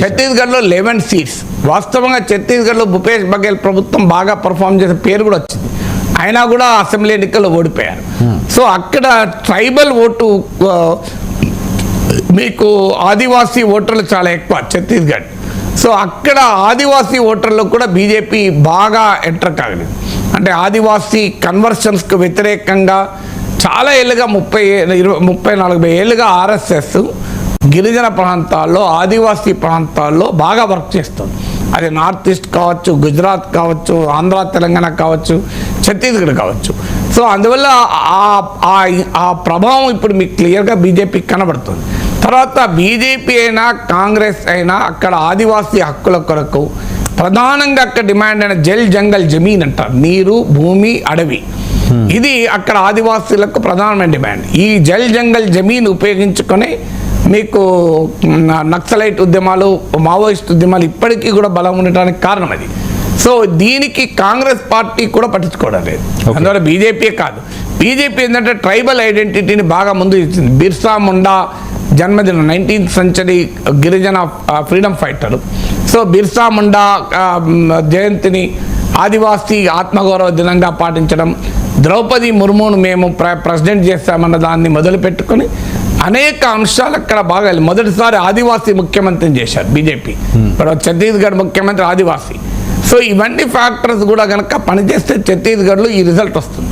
ఛత్తీస్గఢ్లో eleven seats వాస్తవంగా ఛత్తీస్గఢ్లో భూపేష్ బఘేల్ ప్రభుత్వం బాగా పర్ఫామ్ చేసే పేరు కూడా వచ్చింది. అయినా కూడా అసెంబ్లీ ఎన్నికల్లో ఓడిపోయారు. సో అక్కడ ట్రైబల్ ఓటు మీకు ఆదివాసీ ఓటర్లు చాలా ఎక్కువ ఛత్తీస్గఢ్. సో అక్కడ ఆదివాసీ ఓటర్లకు కూడా బీజేపీ బాగా ఎంటర్ కాగలింది అంటే ఆదివాసీ కన్వర్షన్స్కు వ్యతిరేకంగా చాలా ఏళ్ళుగా ముప్పై ఇరవై ముప్పై నలభై ఏళ్ళుగా ఆర్ఎస్ఎస్ గిరిజన ప్రాంతాల్లో ఆదివాసీ ప్రాంతాల్లో బాగా వర్క్ చేస్తుంది. అది నార్త్ ఈస్ట్ కావచ్చు గుజరాత్ కావచ్చు ఆంధ్ర తెలంగాణ కావచ్చు ఛత్తీస్గఢ్ కావచ్చు. సో అందువల్ల ఆ- ప్రభావం ఇప్పుడు మీకు క్లియర్గా బీజేపీకి కనబడుతుంది. తర్వాత బీజేపీ అయినా కాంగ్రెస్ అయినా అక్కడ ఆదివాసీ హక్కుల కొరకు ప్రధానంగా అక్కడ డిమాండ్ అయిన జల్ జంగల్ జమీన్ అంటారు. నీరు భూమి అడవి. ఇది అక్కడ ఆదివాసీలకు ప్రధానమైన డిమాండ్. ఈ జల్ జంగల్ జమీన్ ఉపయోగించుకొని మీకు నక్సలైట్ ఉద్యమాలు మావోయిస్ట్ ఉద్యమాలు ఇప్పటికీ కూడా బలం ఉండటానికి కారణం అది. సో దీనికి కాంగ్రెస్ పార్టీ కూడా పట్టించుకోవడం లేదు. అందువల్ల బీజేపీ కాదు. బీజేపీ ఏంటంటే ట్రైబల్ ఐడెంటిటీని బాగా ముందు ఇచ్చింది. బిర్సా ముండా జన్మదినం నైన్టీన్త్ సెంచరీ గిరిజన freedom fighter. So Birsa Munda జయంతిని ఆదివాసీ ఆత్మగౌరవ దినంగా పాటించడం. ద్రౌపది ముర్మును మేము ప్ర ప్రెసిడెంట్ చేస్తామన్న దాన్ని మొదలు పెట్టుకొని అనేక అంశాలు అక్కడ బాగా మొదటిసారి ఆదివాసీ ముఖ్యమంత్రిని చేశారు బీజేపీ. ఇప్పుడు ఛత్తీస్గఢ్ ముఖ్యమంత్రి ఆదివాసీ. సో ఇవన్నీ ఫ్యాక్టర్స్ కూడా కనుక పనిచేస్తే ఛత్తీస్గఢ్లో ఈ రిజల్ట్ వస్తుంది.